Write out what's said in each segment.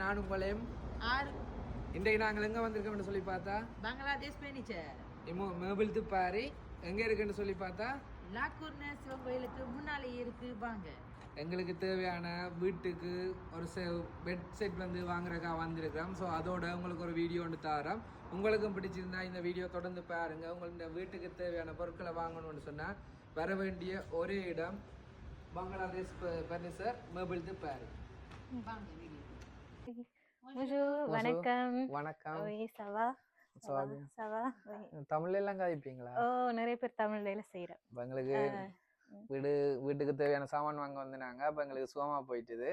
நான் உங்களையும் ஆறு இன்றைக்கு நாங்கள் எங்கே வந்திருக்கோம்னு சொல்லி பார்த்தா? பங்களாதேஷ் ஃபர்னிச்சர் இம்மோ மேபிள் துப்பாரி எங்கே இருக்குன்னு சொல்லி பார்த்தா? லாக்கூர்ன சிவன் கோயிலுக்கு முன்னாலே இருக்கு வாங்க. எங்களுக்கு தேவையான வீட்டுக்கு ஒரு செ பெட் செட் வந்து வாங்குறக்கா வந்திருக்கிறோம். ஸோ அதோட உங்களுக்கு ஒரு வீடியோ ஒன்று தரோம். உங்களுக்கும் பிடிச்சிருந்தா இந்த வீடியோ தொடர்ந்து பாருங்க. உங்களோட வீட்டுக்கு தேவையான பொருட்களை வாங்கணும்னு சொன்னால் வர வேண்டிய ஒரே இடம் பங்களாதேஷ் பர்னிச்சர் மேபிள் துப்பாரி வாங்க. வீடியோ Bonjour, வணக்கம். வணக்கம். தமிழ்ல எல்லாம் கதைப்பீங்களா? ஓ நிறைய பேர் தமிழ் வேலை செய்யறோம் இப்ப எங்களுக்கு வீடு வீட்டுக்கு தேவையான சாமான் வாங்க வந்து நாங்க அப்ப எங்களுக்கு சுகமா போயிட்டுது.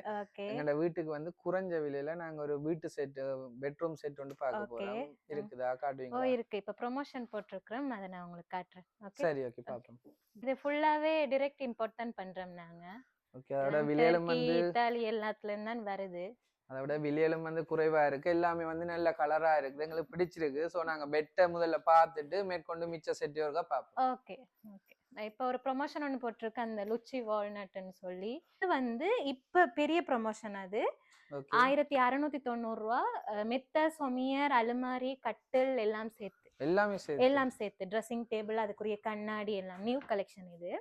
எங்களோட வீட்டுக்கு வந்து குறைஞ்ச விலையில நாங்க ஒரு வீட்டு செட் பெட்ரூம் செட் வந்து பார்க்க. போறோம். இருக்குதா? ஓ காட்டுவீங்களா இருக்கு. இப்ப ப்ரொமோஷன் போட்டிருக்கிறோம். அதை நான் உங்களுக்கு காட்டுறேன். சரி ஓகே. பாப்போம் இது ஃபுல்லாவே டைரக்ட் இம்போர்ட் தான் பண்றோம் நாங்க. ஓகே. அதோட டர்க்கி, வந்து இத்தாலி எல்லாத்துல இருந்து தான் வருது. அதோட விலையிலும் வந்து குறைவா இருக்கு. எல்லாமே வந்து நல்ல கலரா இருக்குது. எங்களுக்கு பிடிச்சிருக்கு. சோ நாங்க பெட்டை முதல்ல பார்த்துட்டு மேற்கொண்டு மிச்ச செட் ஒருக்கா பார்ப்போம். ஓகே ஓகே நான் இப்போ ஒரு ப்ரொமோஷன் ஒன்று போட்டிருக்கேன். அந்த லுச்சி வால்நட்னு சொல்லி. இது வந்து இப்ப பெரிய ப்ரொமோஷன் அது. ஆயிரத்தி அறுநூத்தி தொண்ணூறு ரூபா மெத்த சொமியர் அலுமாரி கட்டில் எல்லாம் சேர்த்து. எல்லாமே சரி எல்லாம் சேர்த்து. ட்ரெஸ்ஸிங் டேபிள் அதுக்குரிய கண்ணாடி எல்லாம். நியூ கலெக்ஷன் இது.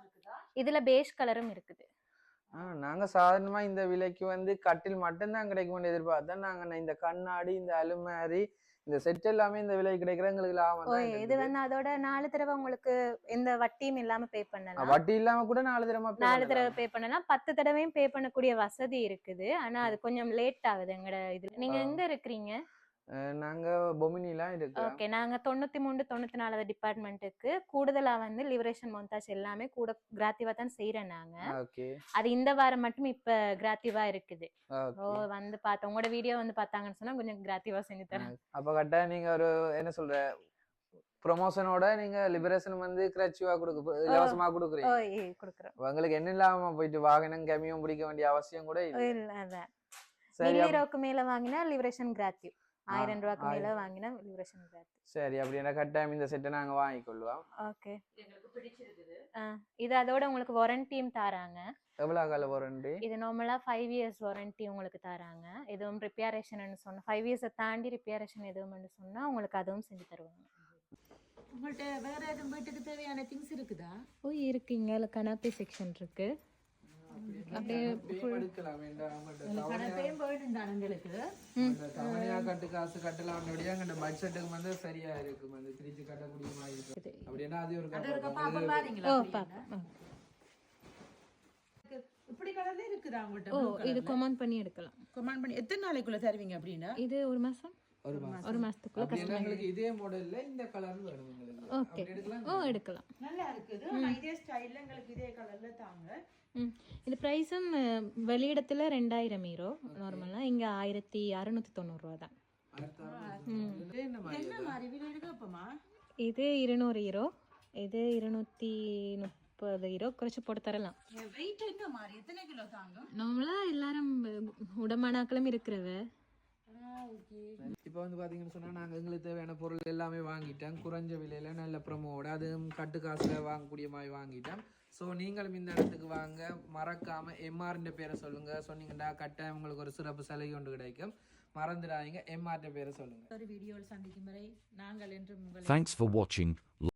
இருக்குதா? இதுல பேஷ் கலரும் இருக்குது. நாங்க சாதாரணமா இந்த விலைக்கு வந்து கட்டில் மட்டும்தான் கிடைக்கும்னு எதிர்பார்த்தா நாங்க இந்த கண்ணாடி இந்த அலுமாரி இந்த செட் எல்லாமே இந்த விலைக்கு கிடைக்கிற எங்களுக்கு லாபம் இது. வந்து அதோட நாலு தடவை உங்களுக்கு எந்த வட்டியும் இல்லாம பே பண்ணலாம் வட்டி இல்லாம கூட நாலு தடவை நாலு தடவை. பே பண்ணலாம் பத்து தடவையும் பே பண்ணக்கூடிய வசதி இருக்குது ஆனா அது கொஞ்சம் லேட் ஆகுது எங்கட இதுல நீங்க. எங்க இருக்கிறீங்க நாங்க பொமினிலாம் இருக்கோம் ஓகே. நாங்க தொண்ணூத்தி மூணு தொண்ணூத்தி நாலாவது டிபார்ட்மெண்ட்டுக்கு கூடுதலா வந்து லிபரேஷன் மொந்தாஸ் எல்லாமே கூட கிராத்திவா தான் செய்யறோம் நாங்க. ஓகே. அது இந்த வாரம் மட்டும் இப்ப கிராத்திவா இருக்குது. ஓ வந்து பார்த்தோம் உங்களோட வீடியோ வந்து பார்த்தாங்கன்னு சொன்னா கொஞ்சம் கிராத்திவா செஞ்சு தரேன். அப்ப கரெக்டா நீங்க ஒரு என்ன சொல்ற ப்ரொமோஷனோட நீங்க லிபரேஷன் வந்து கிரச்சுவா கொடுக்க இலவசமா கொடுக்குறீங்க. கொடுக்குறோம். உங்களுக்கு என்ன இல்லாம போயிட்டு வாகனம் கம்மியும் பிடிக்க வேண்டிய அவசியம் கூட இல்லை. சரி மேல வாங்கினா லிபரேஷன் கிராத்திவ். ஆயிரம் ரூபாய்க்கு மேல. வாங்கினா லிபரேஷன் கிராத்திவ் சரி அப்படின்னா கட்டாயம் இந்த செட்டை நாங்க வாங்கிக்கொள்வோம். ஓகே. இது அதோட உங்களுக்கு வாரண்டியும் தராங்க. எவ்வளவு கால வாரண்டி இது நார்மலா ஃபைவ் இயர்ஸ் வாரண்டி உங்களுக்கு தராங்க. எதுவும் ரிப்பேரேஷன் சொன்னா ஃபைவ் இயர்ஸை தாண்டி ரிப்பேரேஷன் எதுவும் சொன்னா உங்களுக்கு அதுவும் செஞ்சு தருவாங்க. உங்கள்ட்ட வேற எதுவும் வீட்டுக்கு தேவையான திங்ஸ் இருக்குதா? ஓ இருக்குங்க கனாப்பி செக்ஷன் இருக்கு. அப்படியே எடுக்கலாம் கட்டு காசு கட்டலாம் அந்த பட்ஜெட்டுக்கு வந்து சரியா இருக்கும். அந்த திருச்சி கட்டக்கூடிய மாதிரி இருக்கும். அப்படின்னா அது ஒரு இப்படி கலர்ல இருக்குதா ஓ உங்கள்ட்ட இது கொமாண்ட் பண்ணி எடுக்கலாம். கமாண்ட் பண்ணி எத்தனை நாளைக்குள்ள தருவீங்க அப்படின்னா? இது ஒரு மாசம்? ஒரு மாசம். ஒரு மாசத்துக்குள்ள எங்களுக்கு இதே மாடல்ல இந்த கலர் வேணும் எங்களுக்கு. ஓகே ஓ எடுக்கலாம். நல்லா இருக்குது. ஆனா இதே ஸ்டைல்ல எங்களுக்கு இதே கலர்ல தாங்க. ம். இது ப்ரைஸும் வெளியிடத்துல ரெண்டாயிரம் ஹீரோ நார்மலாக இங்கே ஆயிரத்தி அறுநூத்தி தொண்ணூறுரூவா தான். இது? இருநூறு ஹீரோ இது இருநூத்தி முப்பது ஹீரோ குறைச்சி போட்டு தரலாம். வெயிட் என்ன மாதிரி எத்தனை கிலோ தாங்க நார்மலாக எல்லாரும் உடமானாக்களும் இருக்கிறவ இப்போ வந்து பாத்தீங்கன்னு சொன்னா நாங்க எங்களுக்கு தேவையான பொருள் எல்லாமே வாங்கிட்டோம். குறைஞ்ச விலையில நல்ல ப்ரமோட அதுவும் கட்டு காசுல வாங்கக்கூடிய மாதிரி வாங்கிட்டோம். ஸோ நீங்களும் இந்த இடத்துக்கு வாங்க. மறக்காம எம்ஆர்ன்ற பேரை சொல்லுங்க. சொன்னீங்கன்னா கட்டாயம் உங்களுக்கு ஒரு சிறப்பு சலுகை ஒன்று கிடைக்கும். மறந்துடாதீங்க. எம்ஆர்ன்ற பேரை சொல்லுங்க. ஒரு வீடியோவில் சந்திக்கும் வரை நாங்கள் என்று உங்களை Thanks for watching.